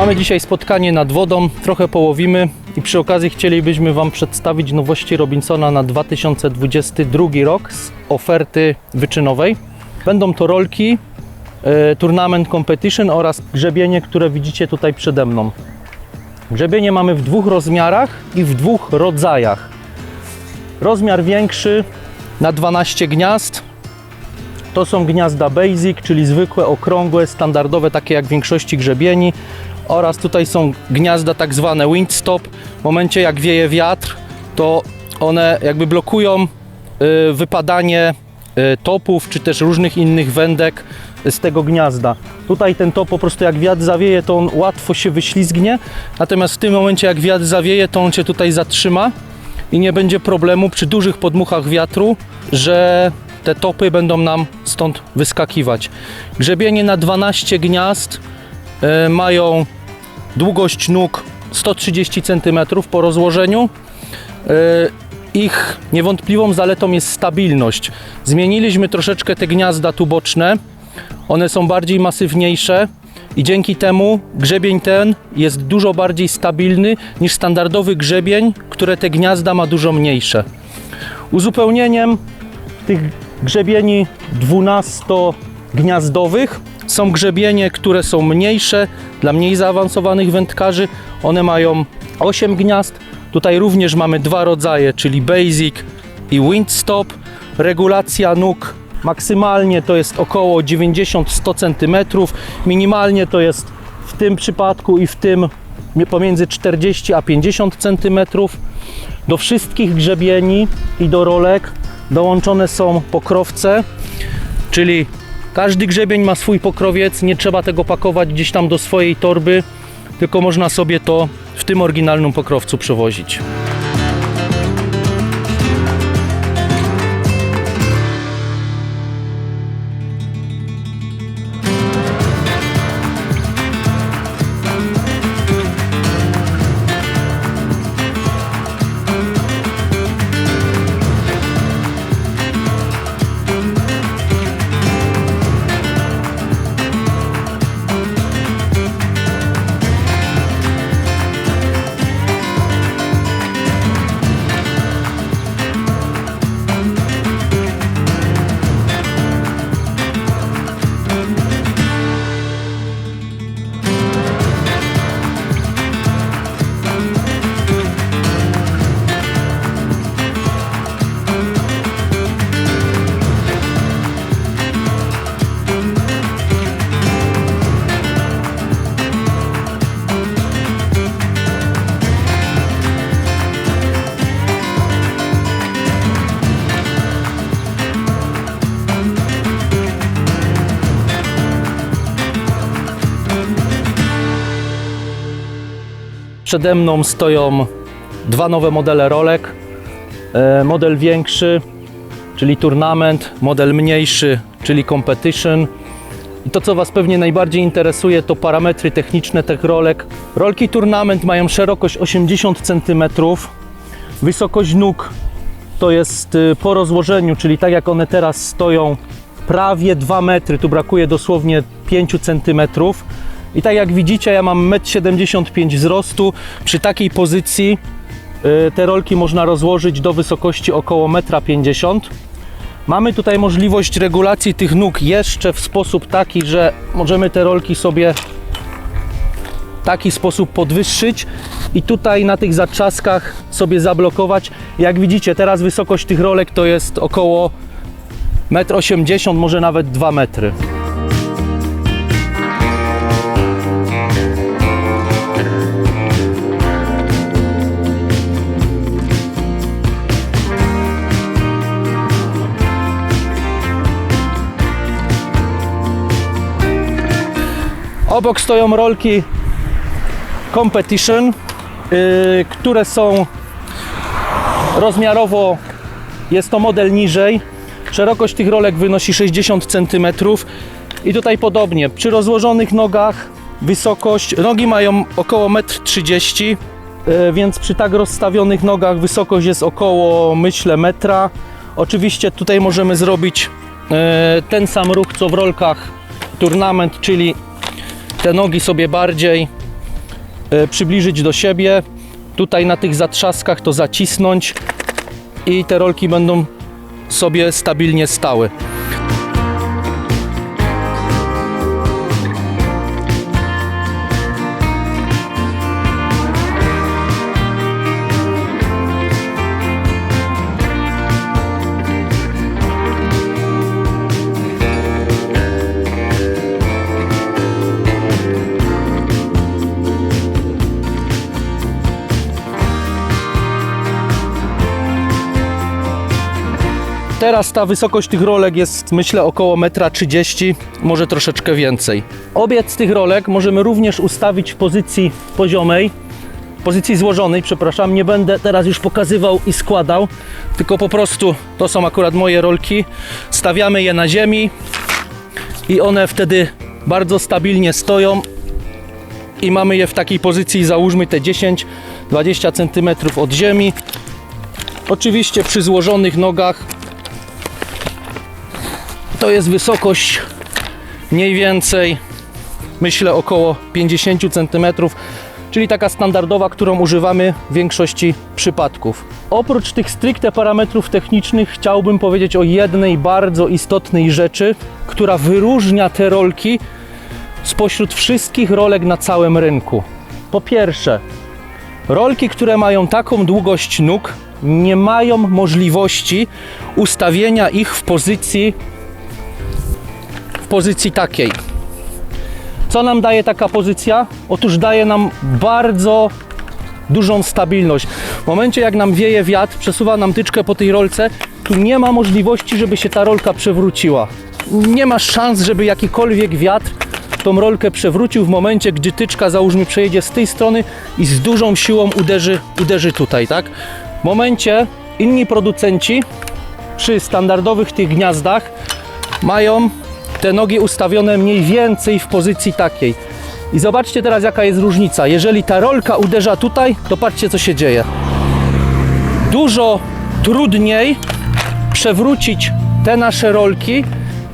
Mamy dzisiaj spotkanie nad wodą, trochę połowimy i przy okazji chcielibyśmy Wam przedstawić nowości Robinsona na 2022 rok z oferty wyczynowej. Będą to rolki, e, Tournament Competition oraz grzebienie, które widzicie tutaj przede mną. Grzebienie mamy w dwóch rozmiarach i w dwóch rodzajach. Rozmiar większy na 12 gniazd. To są gniazda basic, czyli zwykłe, okrągłe, standardowe, takie jak w większości grzebieni. Oraz tutaj są gniazda tak zwane windstop. W momencie jak wieje wiatr, to one jakby blokują y, wypadanie y, topów czy też różnych innych wędek z tego gniazda. Tutaj ten top po prostu jak wiatr zawieje, to on łatwo się wyślizgnie, natomiast w tym momencie jak wiatr zawieje, to on się tutaj zatrzyma i nie będzie problemu przy dużych podmuchach wiatru, że te topy będą nam stąd wyskakiwać. Grzebienie na 12 gniazd e, mają długość nóg 130 cm po rozłożeniu. E, Ich niewątpliwą zaletą jest stabilność. Zmieniliśmy troszeczkę te gniazda tu boczne. One są bardziej masywniejsze i dzięki temu grzebień ten jest dużo bardziej stabilny niż standardowy grzebień, które te gniazda ma dużo mniejsze. Uzupełnieniem tych grzebieni 12-gniazdowych są grzebienie, które są mniejsze dla mniej zaawansowanych wędkarzy. One mają 8 gniazd. Tutaj również mamy dwa rodzaje, czyli basic i windstop. Regulacja nóg maksymalnie to jest około 90-100 cm, minimalnie to jest w tym przypadku i w tym pomiędzy 40 a 50 cm. Do wszystkich grzebieni i do rolek dołączone są pokrowce, czyli każdy grzebień ma swój pokrowiec, nie trzeba tego pakować gdzieś tam do swojej torby, tylko można sobie to w tym oryginalnym pokrowcu przewozić. Przede mną stoją dwa nowe modele rolek. E, Model większy, czyli Tournament, model mniejszy, czyli Competition. I to, co Was pewnie najbardziej interesuje, to parametry techniczne tych rolek. Rolki Tournament mają szerokość 80 cm, wysokość nóg to jest y, po rozłożeniu, czyli tak jak one teraz stoją, prawie 2 metry, tu brakuje dosłownie 5 cm. I tak jak widzicie, ja mam 1,75 m wzrostu. Przy takiej pozycji y, te rolki można rozłożyć do wysokości około 1,50 m. Mamy tutaj możliwość regulacji tych nóg jeszcze w sposób taki, że możemy te rolki sobie w taki sposób podwyższyzyć i tutaj na tych zatrzaskach sobie zablokować. Jak widzicie, teraz wysokość tych rolek to jest około 1,80 m, może nawet 2 metry. Obok stoją rolki Competition, yy, które są rozmiarowo, jest to model niżej. Szerokość tych rolek wynosi 60 cm. I tutaj podobnie, przy rozłożonych nogach wysokość, nogi mają około 1,30 m, yy, więc przy tak rozstawionych nogach wysokość jest około, myślę, metra. Oczywiście tutaj możemy zrobić yy, ten sam ruch co w rolkach Tournament, czyli te nogi sobie bardziej e, przybliżyć do siebie. Tutaj na tych zatrzaskach to zacisnąć i te rolki będą sobie stabilnie stały. Teraz ta wysokość tych rolek jest myślę około 1,30 m, może troszeczkę więcej. Obie z tych rolek możemy również ustawić w pozycji poziomej, pozycji złożonej, przepraszam, nie będę teraz już pokazywał i składał, tylko po prostu to są akurat moje rolki. Stawiamy je na ziemi i one wtedy bardzo stabilnie stoją i mamy je w takiej pozycji, załóżmy te 10-20 cm od ziemi. Oczywiście przy złożonych nogach to jest wysokość mniej więcej, myślę, około 50 cm, czyli taka standardowa, którą używamy w większości przypadków. Oprócz tych stricte parametrów technicznych, chciałbym powiedzieć o jednej bardzo istotnej rzeczy, która wyróżnia te rolki spośród wszystkich rolek na całym rynku. Po pierwsze, rolki, które mają taką długość nóg, nie mają możliwości ustawienia ich w pozycji pozycji takiej. Co nam daje taka pozycja? Otóż daje nam bardzo dużą stabilność. W momencie jak nam wieje wiatr, przesuwa nam tyczkę po tej rolce, tu nie ma możliwości, żeby się ta rolka przewróciła. Nie ma szans, żeby jakikolwiek wiatr tą rolkę przewrócił w momencie, gdy tyczka załóżmy przejedzie z tej strony i z dużą siłą uderzy, uderzy tutaj, tak? W momencie inni producenci przy standardowych tych gniazdach mają te nogi ustawione mniej więcej w pozycji takiej. I zobaczcie teraz jaka jest różnica. Jeżeli ta rolka uderza tutaj, to patrzcie co się dzieje. Dużo trudniej przewrócić te nasze rolki,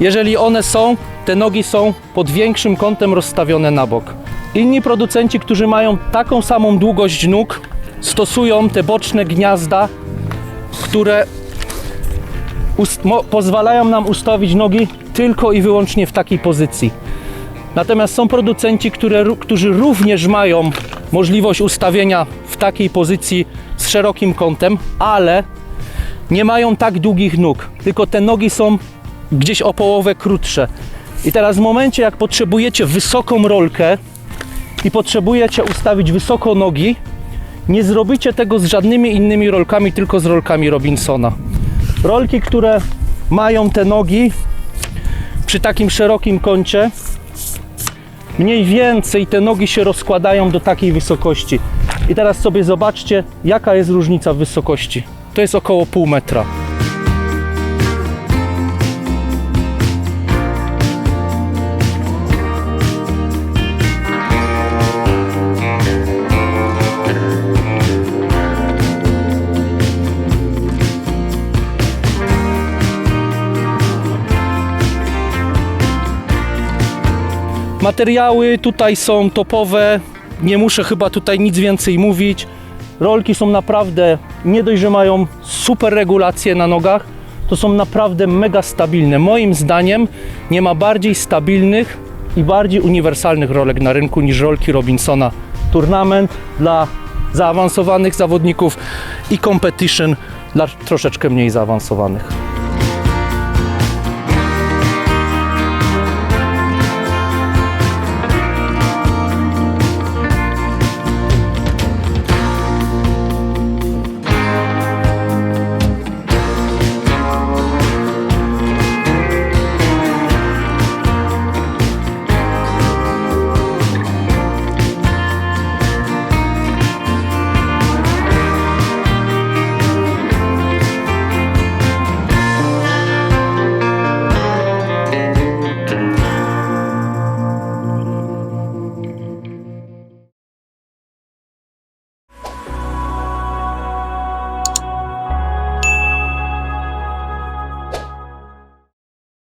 jeżeli one są, te nogi są pod większym kątem rozstawione na bok. Inni producenci, którzy mają taką samą długość nóg, stosują te boczne gniazda, które pozwalają nam ustawić nogi tylko i wyłącznie w takiej pozycji. Natomiast są producenci, które, którzy również mają możliwość ustawienia w takiej pozycji z szerokim kątem, ale nie mają tak długich nóg, tylko te nogi są gdzieś o połowę krótsze. I teraz w momencie, jak potrzebujecie wysoką rolkę i potrzebujecie ustawić wysoko nogi, nie zrobicie tego z żadnymi innymi rolkami, tylko z rolkami Robinsona. Rolki, które mają te nogi przy takim szerokim kącie, mniej więcej te nogi się rozkładają do takiej wysokości. I teraz sobie zobaczcie, jaka jest różnica w wysokości. To jest około pół metra. Materiały tutaj są topowe, nie muszę chyba tutaj nic więcej mówić. Rolki są naprawdę, nie dość, że mają super regulacje na nogach, to są naprawdę mega stabilne. Moim zdaniem nie ma bardziej stabilnych i bardziej uniwersalnych rolek na rynku niż rolki Robinsona. Turnament dla zaawansowanych zawodników i competition dla troszeczkę mniej zaawansowanych.